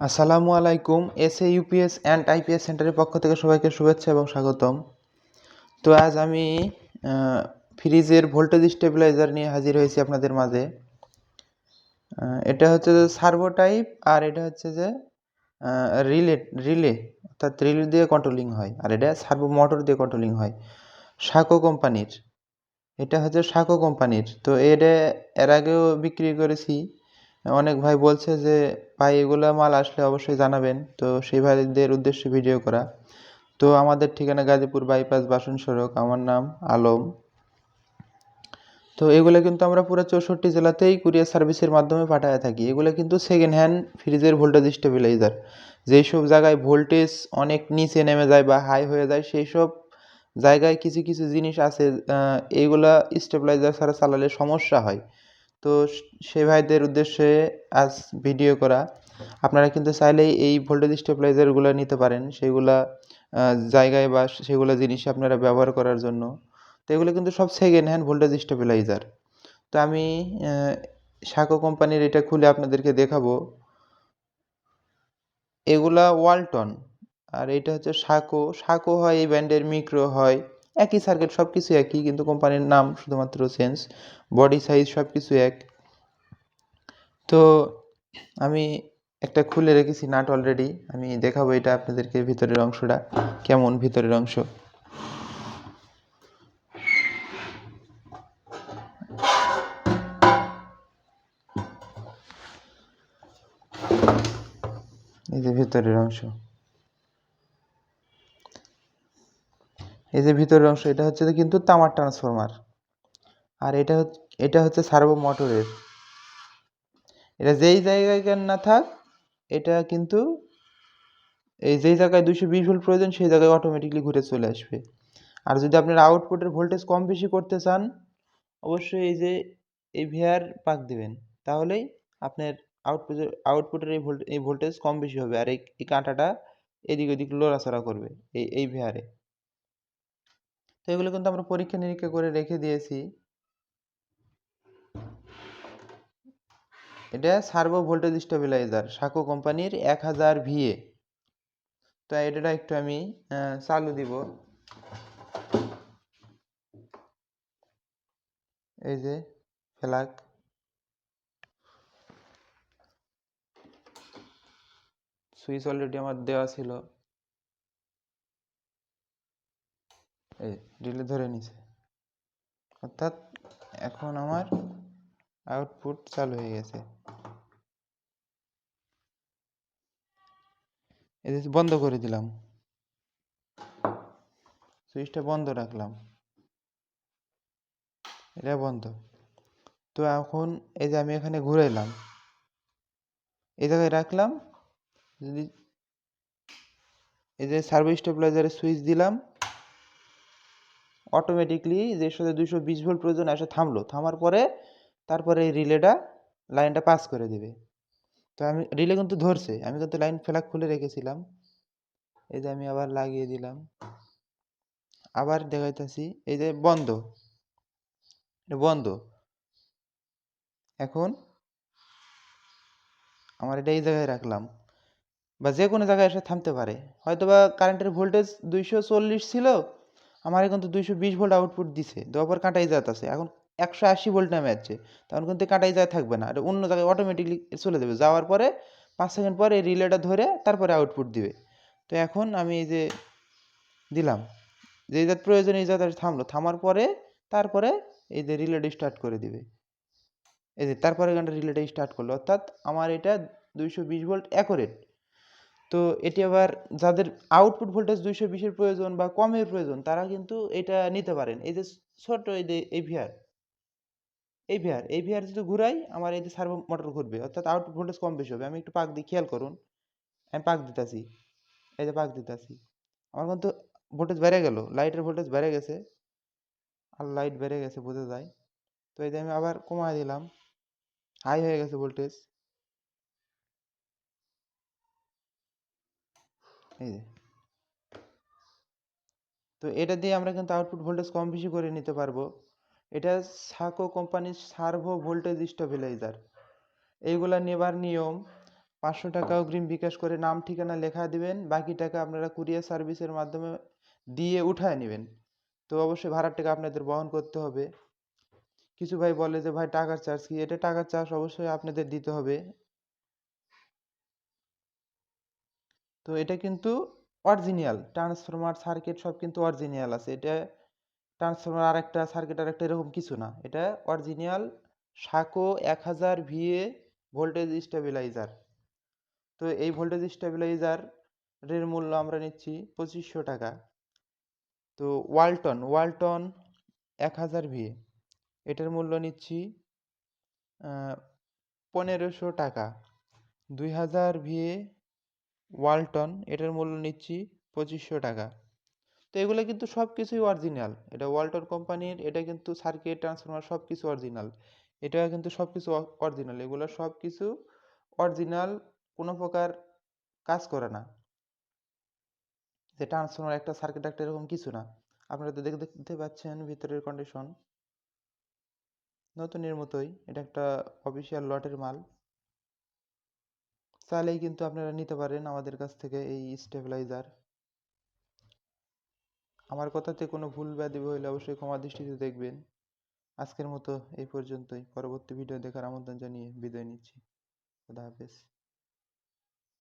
আসসালামু আলাইকুম S A UPS and IPS সেন্টারের পক্ষ থেকে সবাইকে শুভেচ্ছা এবং স্বাগতম। তো আজ আমি ফ্রিজের ভোল্টেজ স্টেবিলাইজার নিয়ে হাজির হয়েছি আপনাদের মাঝে। এটা হচ্ছে যে সার্ভো টাইপ আর এটা হচ্ছে যে রিলে রিলে, অর্থাৎ রিলে দিয়ে কন্ট্রোলিং হয় আর এটা সার্ভো মোটর দিয়ে কন্ট্রোলিং হয়। সাকো কোম্পানির, এটা হচ্ছে সাকো কোম্পানির। তো এটা এর আগেও বিক্রি করেছি। অনেক ভাই বলছে যে, ভাই, এগুলো মাল আসলে অবশ্যই জানাবেন। তো সেই ভাইদের উদ্দেশ্যে ভিডিও করা। তো আমাদের ঠিকানা গাজীপুর বাইপাস বাসন সড়ক, আমার নাম আলম। তো এগুলো কিন্তু আমরা পুরো চৌষট্টি জেলাতেই কুরিয়ার সার্ভিসের মাধ্যমে পাঠায় থাকি। এগুলো কিন্তু সেকেন্ড হ্যান্ড ফ্রিজের ভোল্টেজ স্টেবিলাইজার যেই সব জায়গায় ভোল্টেজ অনেক নিচে নেমে যায় বা হাই হয়ে যায় সেই সব জায়গায় কিছু কিছু জিনিস আছে এইগুলা স্টেবিলাইজার ছাড়া চালালে সমস্যা হয়। তো স- সে ভাইদের উদ্দেশ্যে আজ ভিডিও করা। আপনারা কিন্তু চাইলেই এই ভোল্টেজ স্টেবিলাইজারগুলো নিতে পারেন। সেগুলা জায়গায় বা সেগুলো জিনিস আপনারা ব্যবহার করার জন্য। তো এগুলো কিন্তু সব সেকেন্ড হ্যান্ড ভোল্টেজ স্টেবিলাইজার তো আমি সাকো কোম্পানির এটা খুলে আপনাদেরকে দেখাবো। এগুলা ওয়ালটন। আর এটা হচ্ছে সাকো। সাকো হয় এই ব্র্যান্ডের, মিক্রো হয়। একই সার্কিট সব কিছু একই, কিন্তু কোম্পানির নাম শুধুমাত্র চেঞ্জ বডি সাইজ সব কিছু এক। তো আমি একটা খুলে রেখেছি নাট অলরেডি আমি দেখাবো এটা আপনাদেরকে ভিতরের অংশটা, কেমন ভিতরের অংশ। এই যে ভিতরের অংশ। এই যে ভিতরের অংশ, এটা হচ্ছে কিন্তু তামার ট্রান্সফরমার আর এটা এটা হচ্ছে সার্ভো মোটরের এটা যেই জায়গায় না থাক, এটা কিন্তু এই যেই জায়গায় দুশো বিশ ভোল্ট প্রয়োজন, সেই জায়গায় অটোমেটিকলি ঘুরে চলে আসবে। আর যদি আপনার আউটপুটের ভোল্টেজ কম বেশি করতে চান, অবশ্যই এই যে এই ভিআর পাক দেবেন। তাহলেই আপনার আউটপুটের আউটপুটের এই ভোল্ট এই ভোল্টেজ কম বেশি হবে। আর এই এই কাঁটাটা এদিক ওদিক লড়াচড়া করবে, এই এই ভিআরে তো এগুলো কিন্তু আমরা পরীক্ষা নিরীক্ষা করে রেখে দিয়েছি। এটা সার্ভো ভোল্টেজ স্টেবিলাইজার, সাকো কোম্পানির এক হাজার ভিএ। তো এটা একটু আমি চালু দিব। এই যে, ফ্ল্যাগ। সুইচ অলরেডি আমার দেওয়া ছিল। এই রিলে ধরে নিছে। অর্থাৎ এখন আমার আউটপুট চালু হয়ে গেছে। এই বন্ধ করে দিলাম। সুইচটা বন্ধ রাখলাম। এটা বন্ধ। তো এখন এই যে আমি এখানে ঘুরাইলাম। এই জায়গায় রাখলাম। যদি এই যে সার্ভিস স্টেবিলাইজারের সুইচ দিলাম। অটোমেটিকলি যে সাথে দুশো বিশ ভোল্ট প্রয়োজন এসে থামলো। থামার পরে তারপরে এই রিলেটা লাইনটা পাস করে দেবে। তো আমি রিলে কিন্তু ধরছে। আমি কিন্তু লাইন ফ্ল্যাগ খুলে রেখেছিলাম। এই যে আমি আবার লাগিয়ে দিলাম। আবার দেখাইতেছি, এই যে বন্ধ। বন্ধ। এখন আমার এটা এই জায়গায় রাখলাম। বা যে কোনো জায়গায় এসে থামতে পারে। হয়তো বা কারেন্টের ভোল্টেজ দুইশো চল্লিশ ছিল আমার কিন্তু দুইশো বিশ ভোল্ট আউটপুট দিছে দেওয়ার পর কাটাই যাচ্ছে এখন একশো আশি ভোল্ট নামে যাচ্ছে তখন কিন্তু কাটাই যায় থাকবে না। এটা অন্য জায়গায় অটোমেটিকলি চলে যাবে। যাওয়ার পরে পাঁচ সেকেন্ড পরে এই রিলেটা ধরে তারপরে আউটপুট দিবে। তো এখন আমি এই যে দিলাম, যে জাত প্রয়োজন এই জাত থামলো। থামার পরে তারপরে এই যে রিলেটা স্টার্ট করে দিবে। এই যে তারপরে গানটা রিলেটা স্টার্ট করল। অর্থাৎ আমার এটা দুইশো বিশ ভোল্ট অ্যাকোরেট তো এটি আবার যাদের আউটপুট ভোল্টেজ দুইশো বিশের প্রয়োজন বা কমের প্রয়োজন, তারা কিন্তু এটা নিতে পারেন। এই যে ছোট এই যে এই ভিআর এই ভিআর এই যদি ঘুরাই, আমার এই যে সার্ভো মোটর ঘুরবে, অর্থাৎ আউটপুট ভোল্টেজ কম বেশি হবে। আমি একটু পাক দিয়ে খেয়াল করুন, আমি পাক দিতেছি, এই যে পাক দিতেছি। আমার কিন্তু ভোল্টেজ বেড়ে গেল লাইটের ভোল্টেজ বেড়ে গেছে, আর লাইট বেড়ে গেছে, বোঝা যায়। তো এই যে আমি আবার কমায় দিলাম হাই হয়ে গেছে ভোল্টেজ এই যে। তো এটা দিয়ে আমরা কিন্তু আউটপুট ভোল্টেজ কম বেশি করে নিতে পারব। এটা সাকো কোম্পানির সার্ভো ভোল্টেজ স্টেবিলাইজার এইগুলা নেবার নিয়ম, পাঁচশো টাকা অগ্রিম বিকাশ করে নাম, ঠিকানা লেখা দিবেন, বাকি টাকা আপনারা কুরিয়ার সার্ভিসের মাধ্যমে দিয়ে উঠায় নেবেন। তো অবশ্যই ভাড়ার টাকা আপনাদের বহন করতে হবে। কিছু ভাই বলে যে, ভাই, টাকার চার্জ কি? এটা টাকার চার্জ অবশ্যই আপনাদের দিতে হবে। তো এটা কিন্তু অরিজিনাল ট্রান্সফরমার সার্কিট সব কিন্তু অরিজিনাল আছে। এটা ট্রান্সফরমার আরেকটা সার্কিট আরেকটা এরকম কিছু না। এটা অরিজিনাল সাকো এক হাজার ভিএ ভোল্টেজ স্টেবিলাইজার তো এই ভোল্টেজ স্টেবিলাইজারের মূল্য আমরা নিচ্ছি পঁচিশশো টাকা। তো ওয়ালটন ওয়ালটন এক হাজার ভিএ এটার মূল্য নিচ্ছি পনেরোশো টাকা। দুই হাজার ভিএ ওয়ালটন, এটার মূল্য নিচ্ছি পঁচিশশো টাকা। তো এগুলো কিন্তু সব কিছুই অরিজিনাল এটা ওয়ালটন কোম্পানির, এটা কিন্তু সার্কিট ট্রান্সফরমার সব কিছু অরিজিনাল এটা কিন্তু সব কিছু অরিজিনাল এগুলো সব কিছু অরিজিনাল কোনো প্রকার কাজ করে না। যে ট্রান্সফরমার একটা সার্কিট একটা এরকম কিছু না। আপনারা তো দেখে, দেখতে পাচ্ছেন ভিতরের কন্ডিশন নতুনের মতোই। এটা একটা অফিসিয়াল লটের মাল। চাইলেই কিন্তু আপনারা নিতে পারেন আমাদের কাছ থেকে এই স্টেবিলাইজার আমার কথাতে কোনো ভুল ব্যাধি হইলে অবশ্যই ক্ষমা দৃষ্টিতে দেখবেন। আজকের মতো এই পর্যন্তই। পরবর্তী ভিডিও দেখার আমন্ত্রণ জানিয়ে বিদায় নিচ্ছি। খুদা হাফেজ।